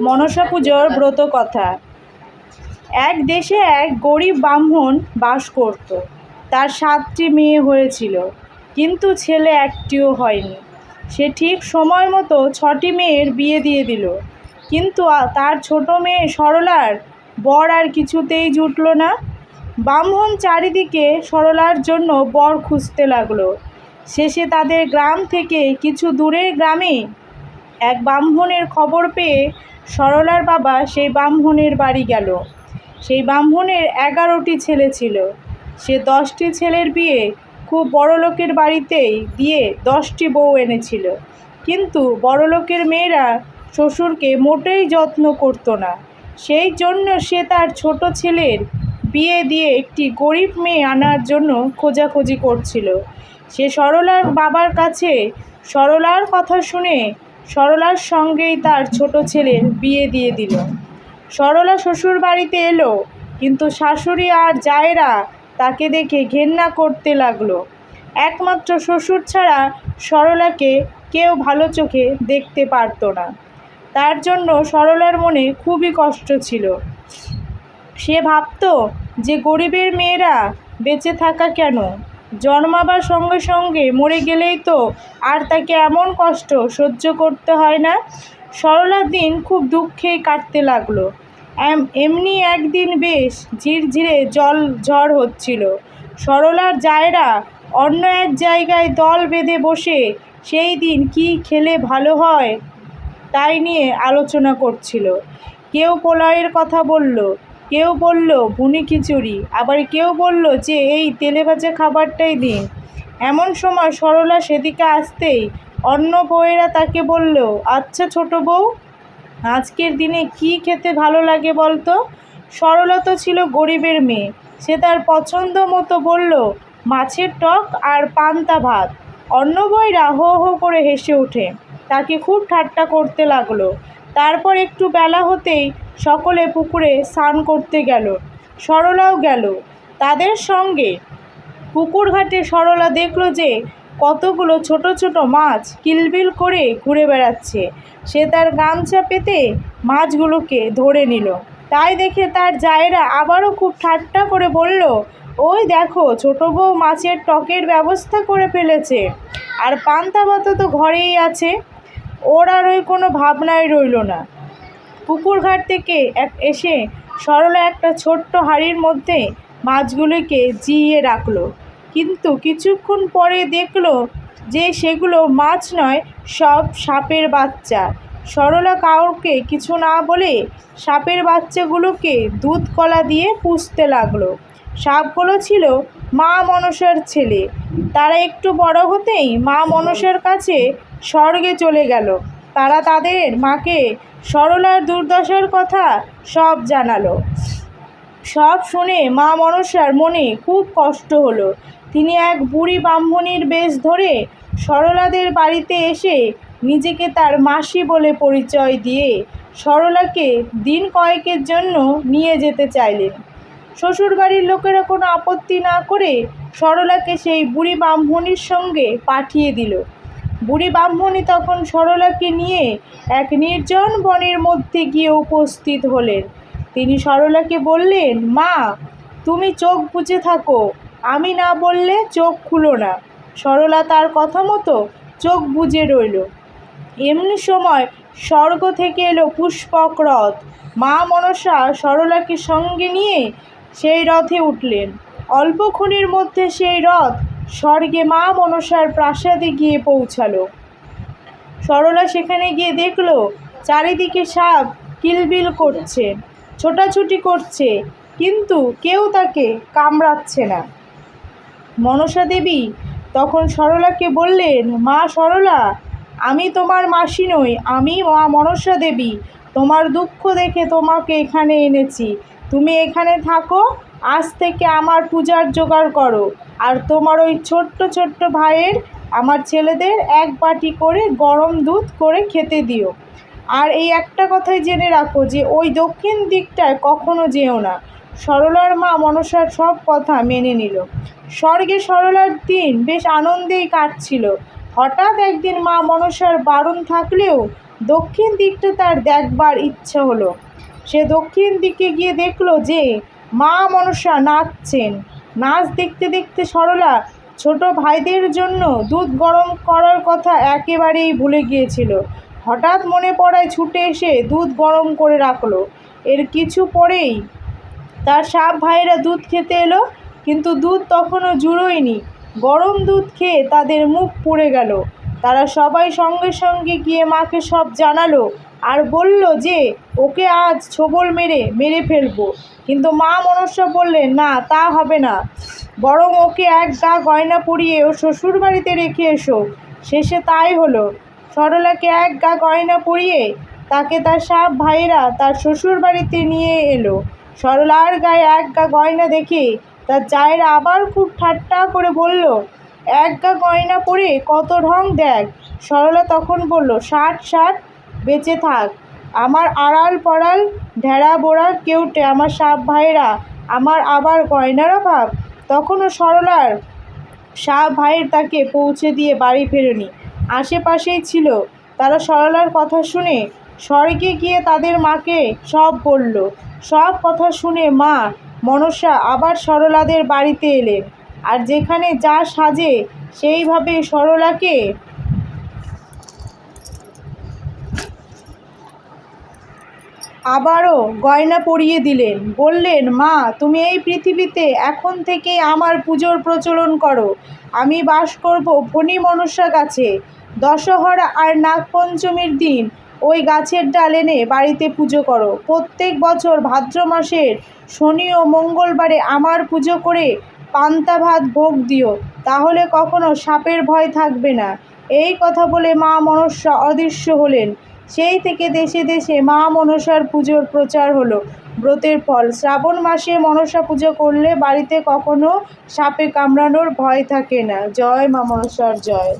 মনসা পুজোর ব্রত কথা। এক দেশে এক গরিব ব্রাহ্মণ বাস করত। তার সাতটি মেয়ে হয়েছিল, কিন্তু ছেলে একটিও হয়নি। সে ঠিক সময় মতো ছটি মেয়ের বিয়ে দিয়ে দিল। কিন্তু তার ছোট মেয়ে সরলার বর আর কিছুতেই জুটলো না। ব্রাহ্মণ চারিদিকে সরলার জন্য বর খুঁজতে লাগল। শেষে তাদের গ্রাম থেকে কিছু দূরের গ্রামে এক ব্রাহ্মণের খবর পেয়ে সরলার বাবা সেই ব্রাহ্মণের বাড়ি গেল। সেই ব্রাহ্মণের এগারোটি ছেলে ছিল। সে দশটি ছেলের বিয়ে খুব বড় লোকের বাড়িতেই দিয়ে দশটি বউ এনেছিল। কিন্তু বড়লোকের মেয়েরা শ্বশুরকে মোটেই যত্ন করতো না। সেই জন্য সে তার ছোট ছেলের বিয়ে দিয়ে একটি গরিব মেয়ে আনার জন্য খোঁজাখুঁজি করছিল। সে সরলার বাবার কাছে সরলার কথা শুনে সরলার সঙ্গেই তার ছোট ছেলের বিয়ে দিয়ে দিল। সরলা শ্বশুর বাড়িতে এলো, কিন্তু শাশুড়ি আর জায়েরা তাকে দেখে ঘেন্না করতে লাগল। একমাত্র শ্বশুর ছাড়া সরলাকে কেউ ভালো চোখে দেখতে পারতো না। তার জন্য সরলার মনে খুবই কষ্ট ছিল। সে ভাবতো যে গরিবের মেয়েরা বেঁচে থাকা কেন? জন্মাবার সঙ্গে সঙ্গে মরে গেলেই তো আর তাকে এমন কষ্ট সহ্য করতে হয় না। সরলার দিন খুব দুঃখেই কাটতে লাগল। এম- এমনি একদিন বেশ ঝিরঝিরে জল ঝড় হচ্ছিল। সরলার জায়রা অন্য এক জায়গায় দল বেঁধে বসে সেই দিন কি খেলে ভালো হয় তাই নিয়ে আলোচনা করছিল। কেউ পোলাওয়ের কথা বলল কেউ বলল ভুনি খিচুড়ি। আবার কেউ বলল যে, এই তেলে ভাজা খাবারটাই দিন। এমন সময় সরলা সেদিকে আসতেই অন্য বউয়েরা তাকে বলল আচ্ছা ছোট বউ, আজকের দিনে কি খেতে ভালো লাগে বলতো? সরলা তো ছিল গরিবের মেয়ে। সে তার পছন্দ মতো বলল, মাছের টক আর পান্তা ভাত। অন্য বইরা হো হো করে হেসে ওঠে। তাকে খুব ঠাট্টা করতে লাগল। তারপর একটু বেলা হতেই সকলে পুকুরে স্নান করতে গেল, সরলাও গেল। তাদের সঙ্গে পুকুর ঘাটে সরলা দেখল যে কতগুলো ছোট ছোট মাছ কিলবিল করে ঘুরে বেড়াচ্ছে। সে তার গামছা পেতে মাছগুলোকে ধরে নিল। তাই দেখে তার জায়েরা আবারও খুব ঠাট্টা করে বলল, ওই দেখো, ছোট বউ মাছের টকের ব্যবস্থা করে ফেলেছে। আর পান্তা ভাতও তো ঘরেই আছে। ওর আর ওই কোনো ভাবনাই রইল না। পুকুর ঘাট থেকে এসে সরলা একটা ছোট্ট হাঁড়ির মধ্যে মাছগুলোকে জিইয়ে রাখল। কিন্তু কিছুক্ষণ পরে দেখল যে সেগুলো মাছ নয়, সব সাপের বাচ্চা। সরলা কাউকে কিছু না বলে সাপের বাচ্চাগুলোকে দুধ কলা দিয়ে পুষতে লাগল। সাপগুলো ছিল মা মনসার ছেলে। তারা একটু বড় হতেই মা মনসার কাছে স্বর্গে চলে গেল। তারা তাদের মাকে সরলার দুর্দশার কথা সব জানালো। সব শুনে মা মনসার মনে খুব কষ্ট হলো। তিনি এক বুড়ি ব্রাহ্মণীর বেশ ধরে সরলাদের বাড়িতে এসে নিজেকে তার মাসি বলে পরিচয় দিয়ে সরলাকে দিন কয়েকের জন্য নিয়ে যেতে চাইলেন। শ্বশুরবাড়ির লোকেরা কোনো আপত্তি না করে সরলাকে সেই বুড়ি ব্রাহ্মণীর সঙ্গে পাঠিয়ে দিল। বুড়ি ব্রাহ্মণী তখন সরলাকে নিয়ে এক নির্জন বনের মধ্যে গিয়ে উপস্থিত হলেন। তিনি সরলাকে বললেন, মা, তুমি চোখ বুজে থাকো, আমি না বললে চোখ খুলো না। সরলা তার কথা মতো চোখ বুজে রইল। এমনি সময় স্বর্গ থেকে এলো পুষ্পক রথ মা মনসা সরলাকে সঙ্গে নিয়ে সেই রথে উঠলেন। অল্পক্ষণের মধ্যে সেই রথ স্বর্গে মা মনসার প্রাসাদে গিয়ে পৌঁছালো। সরলা সেখানে গিয়ে দেখল, চারিদিকে সাপ কিলবিল করছে, ছোটাছুটি করছে, কিন্তু কেউ তাকে কামড়াচ্ছে না। মনসা দেবী তখন সরলাকে বললেন, মা সরলা, আমি তোমার মাসি নই, আমি মা মনসা দেবী। তোমার দুঃখ দেখে তোমাকে এখানে এনেছি। তুমি এখানে থাকো, আজ থেকে আমার পূজার জোগাড় করো। আর তোমার ওই ছোট্ট ছোট্ট ভাইয়ের আমার ছেলেদের এক বাটি করে গরম দুধ করে খেতে দিও। আর এই একটা কথাই জেনে রাখো যে ওই দক্ষিণ দিকটায় কখনো যেও না। সরলার মা মনসার সব কথা মেনে নিল। স্বর্গে সরলার দিন বেশ আনন্দেই কাটছিল। হঠাৎ একদিন মা মনসার বারণ থাকলেও দক্ষিণ দিকটা তার দেখবার ইচ্ছে হলো। সে দক্ষিণ দিকে গিয়ে দেখল যে মা মনসা নাচছেন। নাচ দেখতে দেখতে সরলা ছোট ভাইদের জন্য দুধ গরম করার কথা একেবারেই ভুলে গিয়েছিল। হঠাৎ মনে পড়ায় ছুটে এসে দুধ গরম করে রাখল। এর কিছু পরেই তার সাপ ভাইয়েরা দুধ খেতে এলো, কিন্তু দুধ তখনও জুড়োয়নি। গরম দুধ খেয়ে তাদের মুখ পুড়ে গেল। তারা সবাই সঙ্গে সঙ্গে গিয়ে মাকে সব জানালো আর বলল যে, ওকে আজ ছোবল মেরে মেরে ফেলব। কিন্তু মা মনসা বললেন না, তা হবে না। বরং ওকে এক গা গয়না পরিয়ে ও শ্বশুর বাড়িতে রেখে এসো। শেষে তাই হলো। সরলাকে এক গা গয়না পরিয়ে তাকে তার সাপ ভাইয়েরা তার শ্বশুর বাড়িতে নিয়ে এলো। সরলার গায়ে এক গা গয়না দেখে তার জায়েরা আবার খুব ঠাট্টা করে বলল, এক গা গয়না পরে কত ঢং দেখ। সরলা তখন বলল, ষাট ষাট। বেঁচে থাক। আমার আড়াল পড়াল, ঢেড়া বোড়া কেউটে আমার সাপ ভাইয়েরা, আমার আবার গয়নার অভাব? তখনও সরলার সাপ ভাইয়ের তাকে পৌঁছে দিয়ে বাড়ি ফেরেনি। আশেপাশেই ছিল। তারা সরলার কথা শুনে স্বর্গে গিয়ে তাদের মাকে সব বলল। সব কথা শুনে মা, মনসা আবার সরলাদের বাড়িতে এলেন। আর যেখানে যা সাজে, সেইভাবে সরলাকে আবারও গয়না পরিয়ে দিলেন। বললেন, মা, তুমি এই পৃথিবীতে এখন থেকে আমার পুজোর প্রচলন করো। আমি বাস করব ফণি মনসা গাছে। দশহরা আর নাগপঞ্চমীর দিন ওই গাছের ডাল এনে বাড়িতে পুজো করো। প্রত্যেক বছর ভাদ্র মাসের শনি ও মঙ্গলবারে আমার পুজো করে পান্তা ভাত ভোগ দিও। তাহলে কখনো সাপের ভয় থাকবে না। এই কথা বলে মা মনসা অদৃশ্য হলেন। সেই থেকে দেশে দেশে মা মনসার পুজোর প্রচার হলো। ব্রতের ফল, শ্রাবণ মাসে মনসা পুজো করলে বাড়িতে কখনো সাপে কামড়ানোর ভয় থাকে না। জয় মা মনসার জয়।